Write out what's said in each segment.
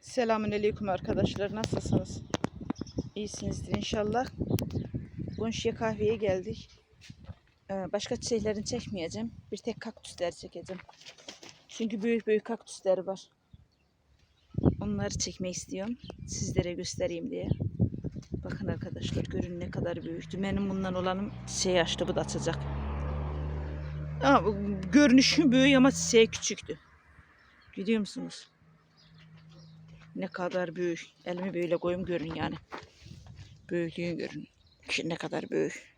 Selamünaleyküm arkadaşlar. Nasılsınız? İyisinizdir inşallah. Gonşiye kahveye geldik. Ee, Başka çiçeklerini çekmeyeceğim. Bir tek kaktüsleri çekeceğim. Çünkü büyük büyük kaktüsleri var. Onları çekmek istiyorum. Sizlere göstereyim diye. Bakın arkadaşlar görün ne kadar büyüktü. Benim bundan olanım çiçeği açtı. Bu da açacak. Ama görünüşü büyük ama çiçeği küçüktü. Biliyor musunuz? Ne kadar büyük. Elimi böyle koyayım görün yani. Büyüklüğünü görün. Şu ne kadar büyük.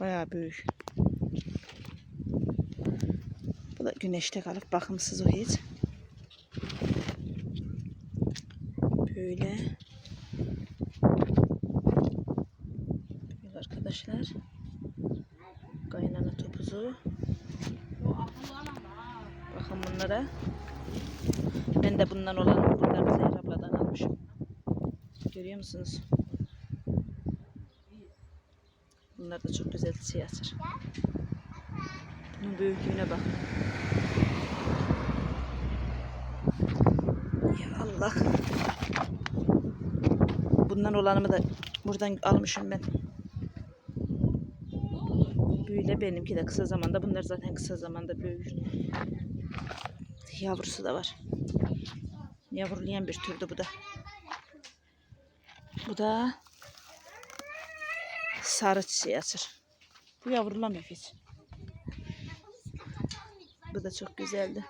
Bayağı büyük. Bu da güneşte kalıp bakımsız o hiç. Böyle. Böyle arkadaşlar. Kaynana topuzu. Bakın bunlara. Ben de bundan olan buradan Zehra abladan almışım. Görüyor musunuz? Bunlar da çok güzel çiçeği açar. Bunun büyüklüğüne bak. Ya Allah. Bundan olanımı da buradan almışım ben. Böyle benimki de kısa zamanda. Bunlar zaten kısa zamanda büyür. Yavrusu da var. Yavrulayan bir türdü bu da. Bu da sarı çiçeği açır. Bu yavrulamıyor hiç. Bu da çok güzeldi.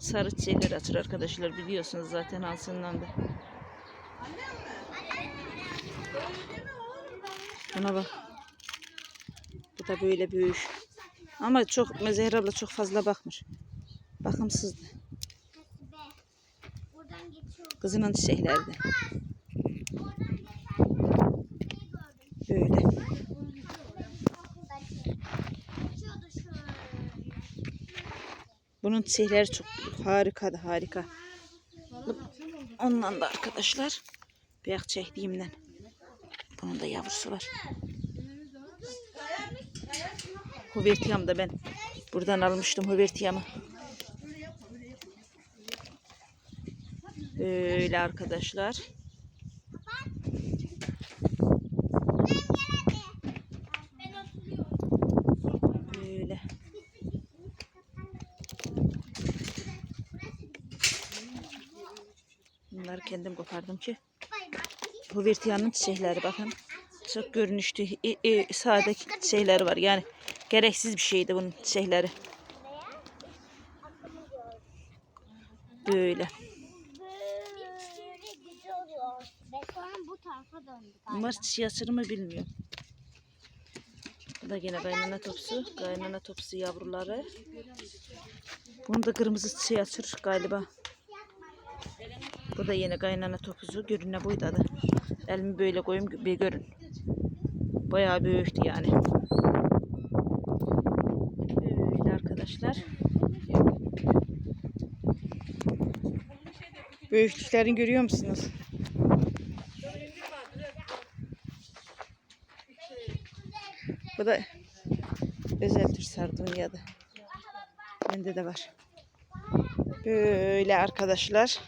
Sarı çiçekler açır arkadaşlar biliyorsunuz zaten alsından da. Buna bak. Bu da böyle büyük. Ama çok Zehra abla çok fazla bakmış. Bakımsızdı. Kızının çiçeklerdi. Böyle. Bunun çiçekleri çok harikadı harika. Ondan da arkadaşlar beyaz çektiğimden. Bunun da yavrusu var. Hubertiyam da ben buradan almıştım Hubertiyam'ı. Böyle arkadaşlar. Böyle. Bunları kendim kopardım ki. Hubertiyanın çiçekleri bakın. Çok görünüşlü, sade çiçekleri var. Yani gereksiz bir şeydi bunun çiçekleri. Böyle. Böyle güzel oluyor. Ve sonra çiçeği açır mı bilmiyorum. Bu da yine kaynana topsu. Kaynana topsu yavruları. Bunu da kırmızı açır galiba. Bu da yine kaynana topuzu. Görüne buydu adı. Elimi böyle koyayım bir görün. Bayağı büyüktü yani. Böyle arkadaşlar. Büyüklüklerini görüyor musunuz? Bu da özel tür sardunya'da. Bende de var. Böyle arkadaşlar.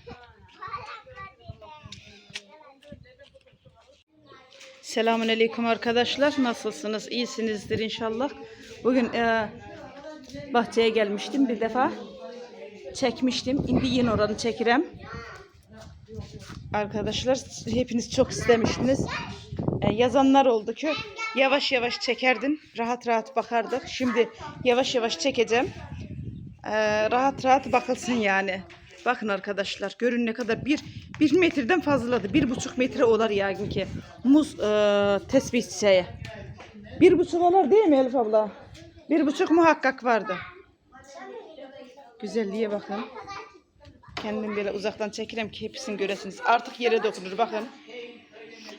Selamun Aleyküm arkadaşlar. Nasılsınız? İyisinizdir inşallah. Bugün e, bahçeye gelmiştim bir defa. Çekmiştim. Şimdi yine oranı çekirem. Arkadaşlar hepiniz çok istemiştiniz. E, yazanlar oldu ki yavaş yavaş çekerdin. Rahat rahat bakardık. Şimdi yavaş yavaş çekeceğim. E, rahat rahat bakılsın yani. Bakın arkadaşlar görün ne kadar bir, bir metreden fazladı. Bir buçuk metre olar yani ki. Muz e, tesbih çiçeği. Bir buçuk olar değil mi Elif abla? Bir buçuk muhakkak vardı. Güzelliğe bakın. Kendim böyle uzaktan çekirem ki hepsini göresiniz. Artık yere dokunur bakın.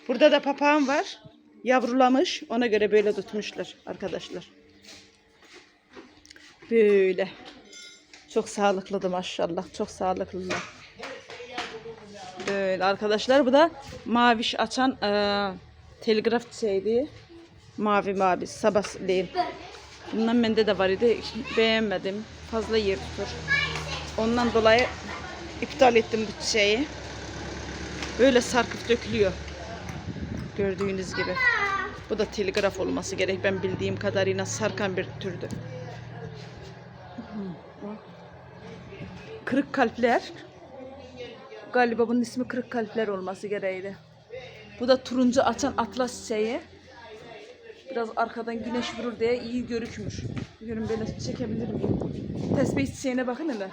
Burada da papağan var. Yavrulamış. Ona göre böyle tutmuşlar arkadaşlar. Böyle. Çok sağlıklıdı maşallah. Çok sağlıklılar. Böyle arkadaşlar. Bu da maviş açan eee telgraf çiçeğiydi. Mavi mavi. Sabahleyin. Bundan bende de var idi. Beğenmedim. Fazla yer tutur. Ondan dolayı iptal ettim bu çiçeği. Böyle sarkıp dökülüyor. Gördüğünüz gibi. Bu da telgraf olması gerek. Ben bildiğim kadarıyla sarkan bir türdü. Kırık kalpler. Galiba bunun ismi kırık kalpler olması gereğiydi. Bu da turuncu açan atlas çiçeği. Biraz arkadan güneş vurur diye iyi görükmüş. Görün böyle çekebilir miyim? Tesbih çiçeğine bakın hele.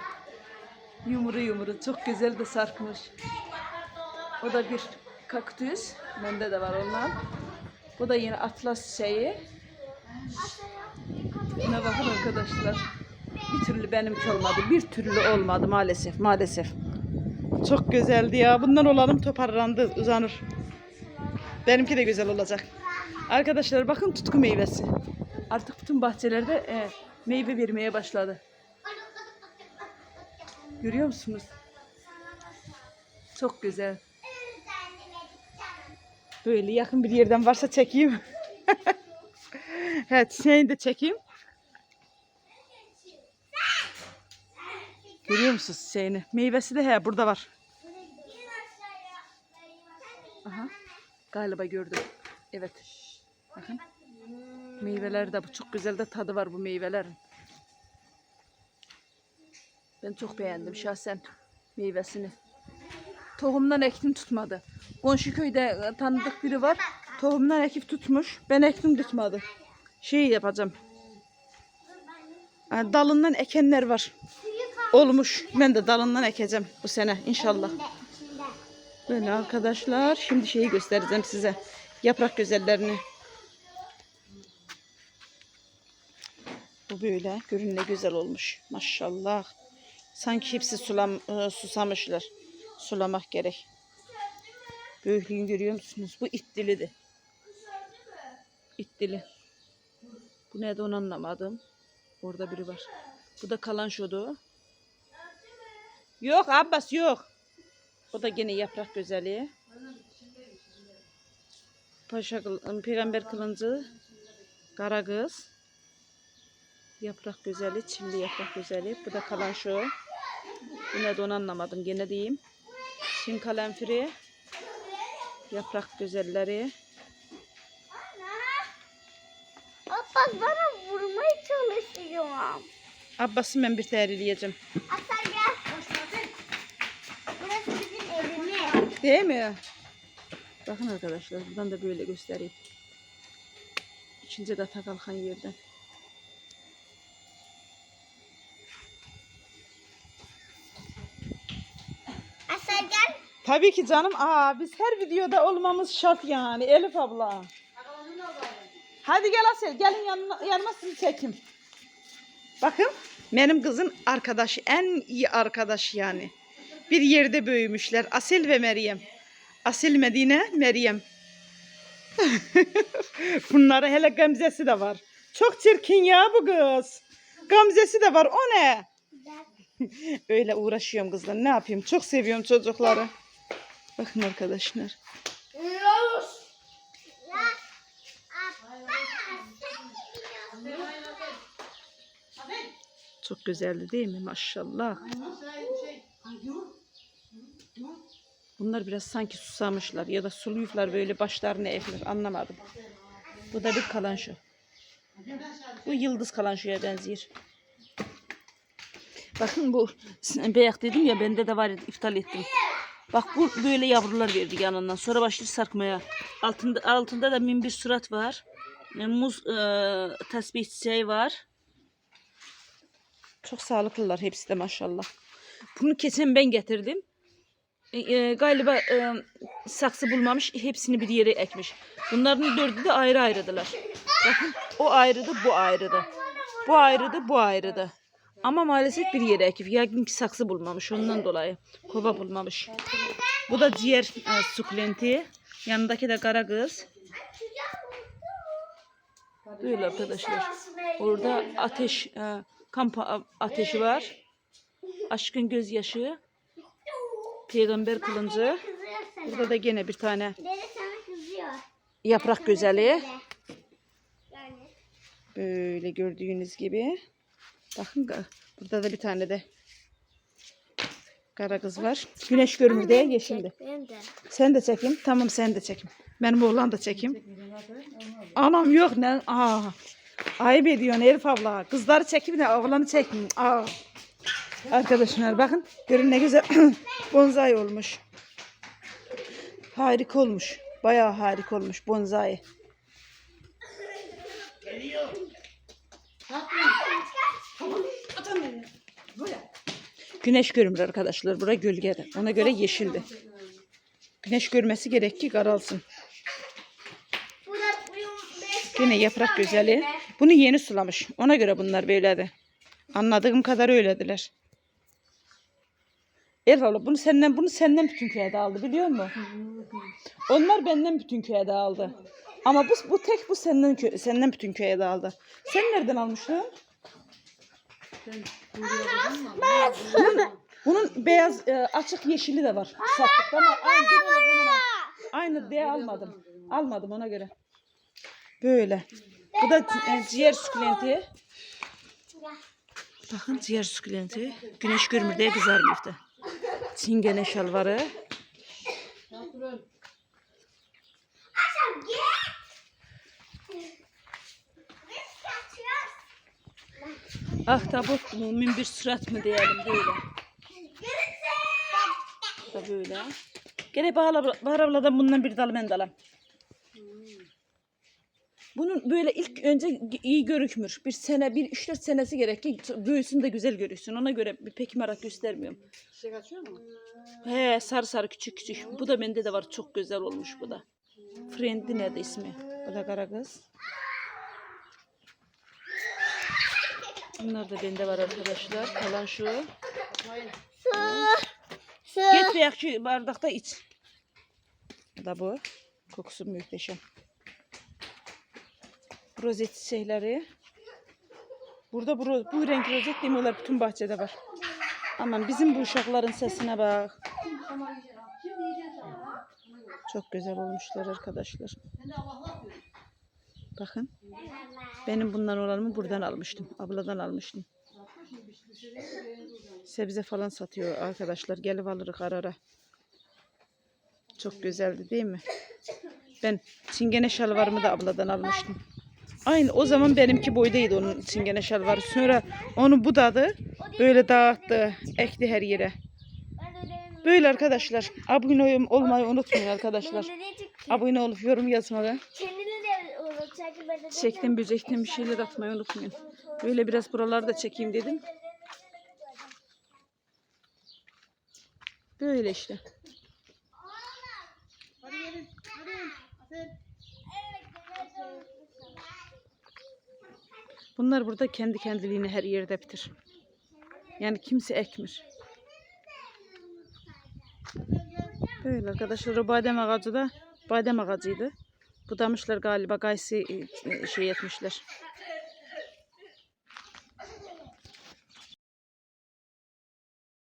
Yumru yumru. Çok güzel de sarkmış. O da bir kaktüs. Bende de var ondan. Bu da yine atlas çiçeği. Buna bakın arkadaşlar. Bir türlü benimki olmadı. Bir türlü olmadı maalesef. Maalesef. Çok güzeldi ya. Bundan olalım toparlandı. Uzanır. Benimki de güzel olacak. Arkadaşlar bakın tutku meyvesi. Artık bütün bahçelerde e, meyve vermeye başladı. Görüyor musunuz? Çok güzel. Böyle yakın bir yerden varsa çekeyim. evet seni de çekeyim. Görüyor musunuz şeyini? Meyvesi de he burada var. Aha. Galiba gördüm. Evet. Bakın. Meyveler de bu çok güzel de tadı var bu meyvelerin. Ben çok beğendim şahsen meyvesini. Tohumdan ektim tutmadı. Komşu köyde tanıdık biri var. Tohumdan ekip tutmuş. Ben ektim tutmadı. Şey yapacağım. Ha, Dalından ekenler var. Olmuş. Ben de dalından ekeceğim bu sene inşallah. Böyle arkadaşlar. Şimdi şeyi göstereceğim size. Yaprak güzellerini. Bu böyle. Görün ne güzel olmuş. Maşallah. Sanki hepsi sulam, e, susamışlar. Sulamak gerek. Böyleyin görüyor musunuz? Bu ittilidir. İttili. Bu ne de onu anlamadım. Orada biri var. Bu da kalan şodu. Yok Abbas yok. O da gene yaprak güzeli. Paşa kıl- peygamber kılıncı. Kara kız. Yaprak güzeli, çilli yaprak güzeli. Bu da kalan şu. Bu ne de onu anlamadım gene diyeyim. Çin kalemfiri. Yaprak güzelleri. Baba bana vurmaya çalışıyorum. Abbas'ı ben bir terileyeceğim. Aslan gel. Burası bizim evimiz. Değil mi? Bakın arkadaşlar buradan da böyle göstereyim. İkinci kata kalkan yerden. Gel. Tabii ki canım. Aa biz her videoda olmamız şart yani Elif abla. Hadi gel Asel gelin yanına, yanıma sizi çekeyim. Bakın benim kızın arkadaşı en iyi arkadaş yani. Bir yerde büyümüşler Asel ve Meryem. Asel Medine Meryem. Bunlara hele Gamzesi de var. Çok çirkin ya bu kız. Gamzesi de var o ne? Öyle uğraşıyorum kızla. Ne yapayım? Çok seviyorum çocukları. Bakın arkadaşlar. Çok güzeldi değil mi? Maşallah. Bunlar biraz sanki susamışlar ya da suluyuflar böyle başlarını eğilir. Anlamadım. Bu da bir kalanşo. Bu yıldız kalanşoya benziyor. Bakın bu beyaz dedim ya bende de var idi, iptal ettim. Bak bu böyle yavrular verdi yanından. Sonra başladı sarkmaya. Altında altında da min bir surat var. E, Muz e, tesbih çiçeği var. Çok sağlıklılar hepsi de maşallah. Bunu kesin ben getirdim. E, e, galiba e, saksı bulmamış. Hepsini bir yere ekmiş. Bunların dördü de ayrı ayrıdılar. Bakın o ayrıdı bu ayrıdı. Bu ayrıdı bu ayrıdı. Ama maalesef bir yere ekip. Yakin ki saksı bulmamış ondan dolayı. Kova bulmamış. Bu da ciğer e, sukulenti. Yanındaki de kara kız. Böyle arkadaşlar. Orada ateş, e, kamp ateşi var. Aşkın gözyaşı. Peygamber kılıncı. Burada da gene bir tane yaprak güzeli. Böyle gördüğünüz gibi. Bakın burada da bir tane de Kara kız var. Güneş görmürde yeşildi. Ben de. Sen de çekeyim. Tamam sen de çekeyim. Benim oğlan da çekeyim. Anam yok ne? Aa. Ayıp ediyorsun Elif abla. Kızları çekip de oğlanı çekmeyin. Aa. Arkadaşlar bakın. Görün ne güzel bonsai olmuş. Harika olmuş. Bayağı harika olmuş bonsai. Güneş görünür arkadaşlar. Bura gölgede. Ona göre yeşildi. Güneş görmesi gerek ki karalsın. Yine yaprak güzeli. Bunu yeni sulamış. Ona göre bunlar böyledi. Anladığım kadar öylediler. Abla bunu senden bunu senden bütün köye dağıldı biliyor musun? Onlar benden bütün köye dağıldı. Ama bu bu tek bu senden senden bütün köye dağıldı. Sen nereden almıştın? Bunun, bunun beyaz e, açık yeşili de var. Sattık ama aynı olarak aynı diye almadım. Almadım ona göre. Böyle. Bu da e, ciğer sukulenti. Bakın ciğer sukulenti. Güneş görmür diye kızarmıştı. Çingene şalvarı. Akşam gel. Biz kaçıyoruz. Ahtapot mu, bir surat mı diyelim böyle. Da böyle. Gene bağla, Bahar abladan bundan bir dal ben de alayım. Bunun böyle ilk önce iyi görükmür. Bir sene, bir üç dört senesi gerek ki büyüsün de güzel görürsün. Ona göre bir pek merak göstermiyorum. Çiçek açıyor mu? He sarı sarı küçük küçük. Bu da bende de var. Çok güzel olmuş bu da. Friendly ne de ismi. Bu da kara kız. Bunlar da bende var arkadaşlar. Kalan şu. Su. Su. Get veya şu bardakta iç. Da bu. Kokusu muhteşem. Rozet şeyleri. Burada bu, bu renk rozet demiyorlar. Bütün bahçede var. Aman bizim bu uşakların sesine bak. Çok güzel olmuşlar arkadaşlar. Bakın. Benim bundan olanımı buradan almıştım. Abladan almıştım. Sebze falan satıyor arkadaşlar. Gelip alırız ara ara. Çok güzeldi değil mi? Ben çingene şalvarımı da abladan almıştım. Aynı o zaman benimki boydaydı onun çingene şalvarı. Sonra onu budadı. Böyle dağıttı. Ekti her yere. Böyle arkadaşlar. Abone olmayı unutmayın arkadaşlar. Abone olup yorum yazmayı. Kendini de unutacak. Ben de Çektim böcekten bir şeyler atmayı unutmayın. Böyle biraz buraları da çekeyim dedim. Böyle işte. Bunlar burada kendi kendiliğine her yerde bitir. Yani kimse ekmir. Böyle arkadaşlar o badem ağacı da badem ağacıydı. Budamışlar galiba gaysi e, şey etmişler.